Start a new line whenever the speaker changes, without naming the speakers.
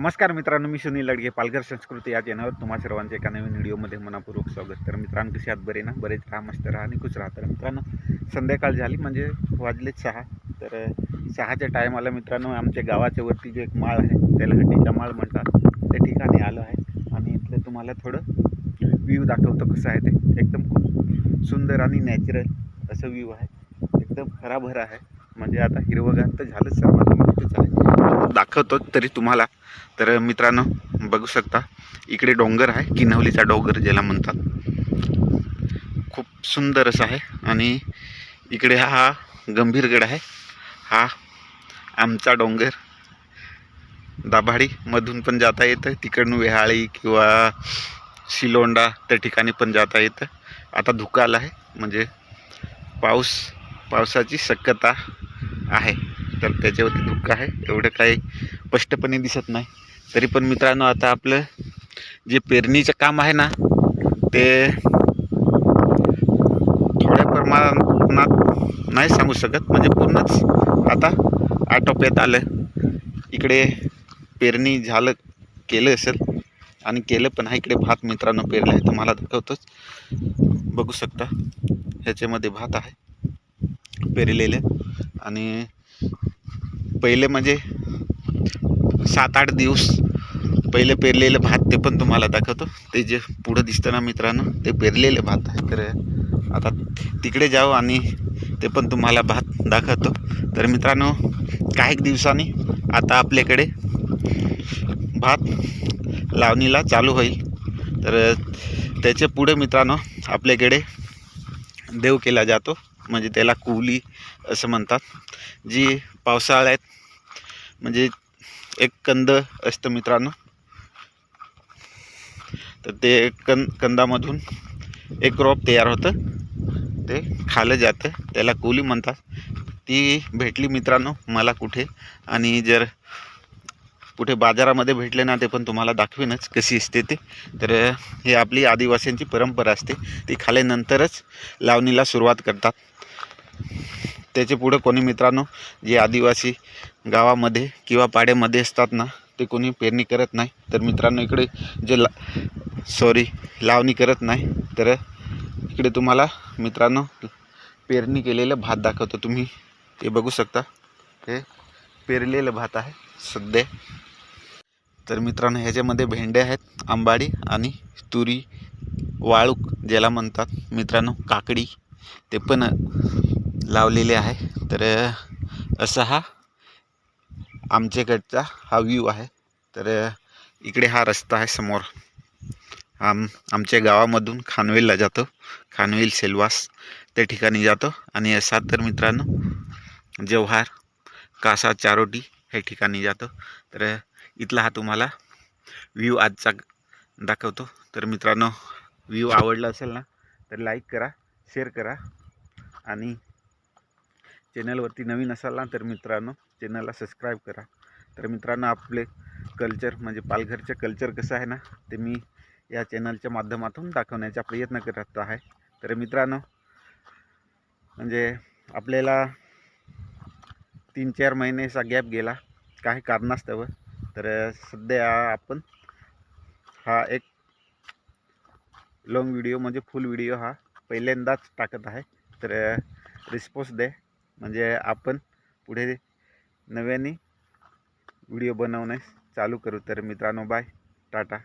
नमस्कार मित्रांनो मी सुनील लडगे पालघर संस्कृती या चॅनलवर तुम्हा सर्वांचे एका नवीन व्हिडिओमध्ये मनापूर्वक स्वागत. तर मित्रांनो कसे आहात? बरे ना? बरेच राहा मस्त राहा आणि खुश राहा. तर मित्रांनो संध्याकाळ झाली म्हणजे वाजलेच सहा. तर सहाच्या टायमाला मित्रांनो आमच्या गावाच्या वरती जे एक माळ आहे त्याला हट्टीचा माळ म्हणतात. त्या ठिकाणी आलो आहे आणि इथलं तुम्हाला थोडं व्ह्यू दाखवतो कसं आहे ते. एकदम खूप सुंदर आणि नॅचरल असं व्ह्यू आहे. एकदम हराभरा आहे. म्हणजे आता हिरवगार तर झालंच सर्वांना दाखवतो तरी तुम्हाला. तर मित्रांनो बघू शकता इकडे डोंगर आहे किनवलीचा डोंगर ज्याला म्हणतात. खूप सुंदर असं आहे आणि इकडे हा गंभीरगड आहे. हा आमचा डोंगर. दाभाडीमधून पण जाता येतं तिकडून वेहाळी किंवा शिलोंडा त्या ठिकाणी पण जाता येतं. आता धुका आला आहे म्हणजे पाऊस पावसाची शक्यता आहे. तर त्याच्यावरती दुःख आहे. एवढं काही स्पष्टपणे दिसत नाही. तरी पण मित्रांनो आता आपलं जे पेरणीचं काम आहे ना ते थोड्या प्रमाणात नाही सांगू शकत. म्हणजे पूर्णच आता आटोप्यात आलं. इकडे पेरणी झालं केलं असेल. आणि केलं पण आहे. इकडे भात मित्रांनो पेरलं आहे. तुम्हाला दाखवतोच. बघू शकता. ह्याच्यामध्ये भात आहे. पेरलेलं. आणि पहिले म्हणजे सात आठ दिवस पहिले पेरलेले भात ते पण तुम्हाला दाखवतो. ते जे पुढं दिसतं ना मित्रांनो ते पेरलेले भात आहे. तर आता तिकडे जाऊ आणि ते पण तुम्हाला भात दाखवतो. तर मित्रांनो काही दिवसांनी आता आपल्याकडे भात लावणीला चालू होईल. तर त्याच्या पुढे मित्रांनो आपल्याकडे देव केला जातो. म्हणजे त्याला कुवली असं म्हणतात जी पावसाळ्यात म्हणजे एक कंद असतं मित्रांनो. तर ते कं कंदामधून एक रोप तयार होतं. ते खालं जातं. त्याला कोली म्हणतात. ती भेटली मित्रांनो मला कुठे. आणि जर कुठे बाजारामध्ये भेटले ना ते पण तुम्हाला दाखवेनच कशी असते ते. तर हे आपली आदिवासींची परंपरा असते. ती खाल्यानंतरच लावणीला सुरुवात करतात. त्याचे पुढं कोणी मित्रांनो जे आदिवासी गावामध्ये किंवा पाड्यामध्ये असतात ना ते कोणी पेरणी करत नाही. तर मित्रांनो इकडे जे ला सॉरी लावणी करत नाही तर इकडे तुम्हाला मित्रांनो पेरणी केलेलं भात दाखवतो तुम्ही. ते बघू शकता. हे पेरलेलं भात आहे सध्या. तर मित्रांनो ह्याच्यामध्ये भेंडे आहेत आंबाडी आणि तुरी वाळूक ज्याला म्हणतात. मित्रांनो काकडी ते पण लावलेले आहे. तर असा हा आमच्याकडचा हा व्ह्यू आहे. तर इकडे हा रस्ता आहे समोर. आम आमच्या गावामधून खानवेलला जातो. खानवेल सेलवास त्या ठिकाणी जातो. आणि असा तर मित्रांनो जव्हार कासा चारोटी ह्या ठिकाणी जातो. तर इथला हा तुम्हाला व्ह्यू आजचा दाखवतो. तर मित्रांनो व्ह्यू आवडला असेल ना तर लाईक करा शेअर करा. आणि चॅनलवरती नवीन असाल ना तर मित्रांनो चॅनलला सबस्क्राईब करा. तर मित्रांनो आपले कल्चर म्हणजे पालघरचं कल्चर कसं आहे ना ते मी या चॅनलच्या माध्यमातून दाखवण्याचा प्रयत्न करत आहे. तर मित्रांनो म्हणजे आपल्याला तीन चार महिन्याचा गॅप गेला काही कारणास्तव. तर सध्या आपण हा एक लॉंग व्हिडिओ म्हणजे फुल व्हिडिओ हा पहिल्यांदाच टाकत आहे. तर रिस्पॉन्स दे म्हणजे आपण पुढे नव्याने व्हिडिओ बनवण्यास चालू करू. तर मित्रांनो बाय. टाटा.